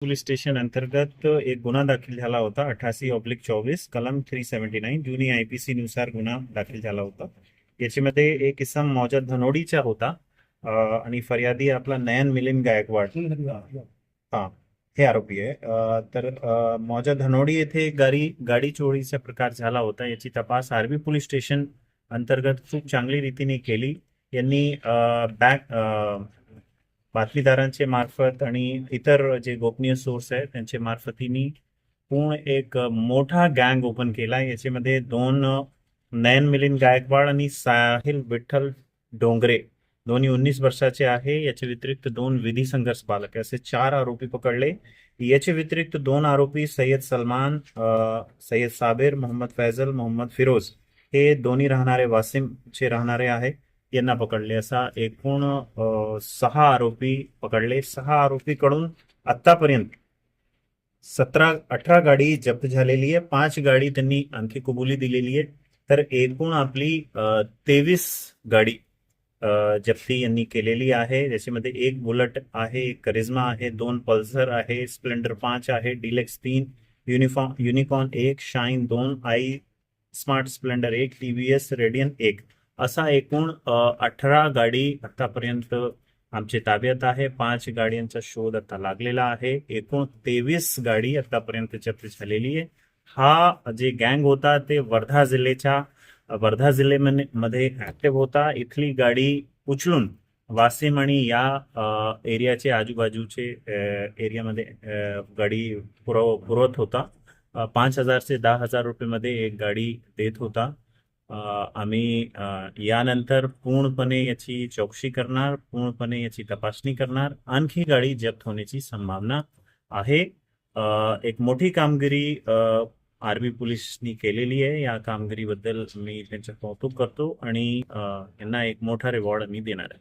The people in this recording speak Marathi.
पोलीस स्टेशन अंतर्गत एक गुन्हा दाखल झाला होता अठ्ठासी ऑब्लिक चोवीस कलम थ्री सेव्हन्टी नाईन जुनी आय पी सी नुसार गुन्हा दाखल झाला होता. याच्यामध्ये एक इसम मौजा धनोडीचा होता आणि फर्यादी आपला नयन मिलिंद गायकवाड. हा हे आरोपी आहे. तर मौजा धनोडी येथे गाडी गाडी चोरीचा प्रकार झाला होता. याची तपास आर्वी पोलीस स्टेशन अंतर्गत खूप चांगली रीतीने केली. यांनी बॅग बॅक बातमीदारांचे मार्फत आणि इतर जे गोपनीय सोर्स आहेत त्यांच्या मार्फतीने पूर्ण एक मोठा गँग ओपन केला. याच्यामध्ये दोन नयन मिलिंद गायकवाड आणि साहिल विठ्ठल डोंगरे. दोन्ही उन्नीस वर्षाचे आहे. याच्या व्यतिरिक्त दोन विधी संघर्ष बालक असे चार आरोपी पकडले. याच्या व्यतिरिक्त दोन आरोपी सय्यद सलमान सय्यद साबिर मोहम्मद फैजल मोहम्मद फिरोज. हे दोन्ही राहणारे वासिमचे राहणारे आहे यांना पकडले. असा एकूण सहा आरोपी पकडले. सहा आरोपीकडून आतापर्यंत सतरा अठरा गाडी जप्त झालेली आहे. पाच गाडी त्यांनी आणखी कबुली दिलेली आहे तर एकूण आपली तेवीस गाडी जप्ती यांनी केलेली आहे. ज्याच्यामध्ये एक बुलेट आहे एक करिझ्मा आहे दोन पल्सर आहे स्प्लेंडर पाच आहे डिलेक्स तीन युनिफॉर्म युनिकॉर्न एक शाईन दोन आई स्मार्ट स्प्लेंडर एक टी व्ही एस रेडियन एक. असा एकूण अठरा गाडी आतापर्यंत आमच्या ताब्यात आहे. पाच गाड्यांचा शोध आता लागलेला आहे. एकूण तेवीस गाडी आतापर्यंत जप्त झालेली आहे. हा जे गँग होता ते वर्धा जिल्ह्याच्या वर्धा जिल्ह्यामध्ये ऍक्टिव्ह होता. इथली गाडी उचलून वासिम आणि या एरियाचे आजूबाजूचे एरियामध्ये गाडी पुरव पुरवत होता. पाच हजार ते दहा हजार रुपयेमध्ये एक गाडी देत होता. आम्ही अ, यानंतर पूर्णपणे याची चौकशी करणार पूर्णपणे याची तपासणी करणार आणखी गाडी जप्त होण्याची संभावना आहे. एक मोठी कामगिरी अ, आर्मी पोलिसनी केलेली आहे. या कामगिरीबद्दल मी त्यांचं कौतुक करतो आणि यांना एक मोठा रिवॉर्ड मी देणार आहे.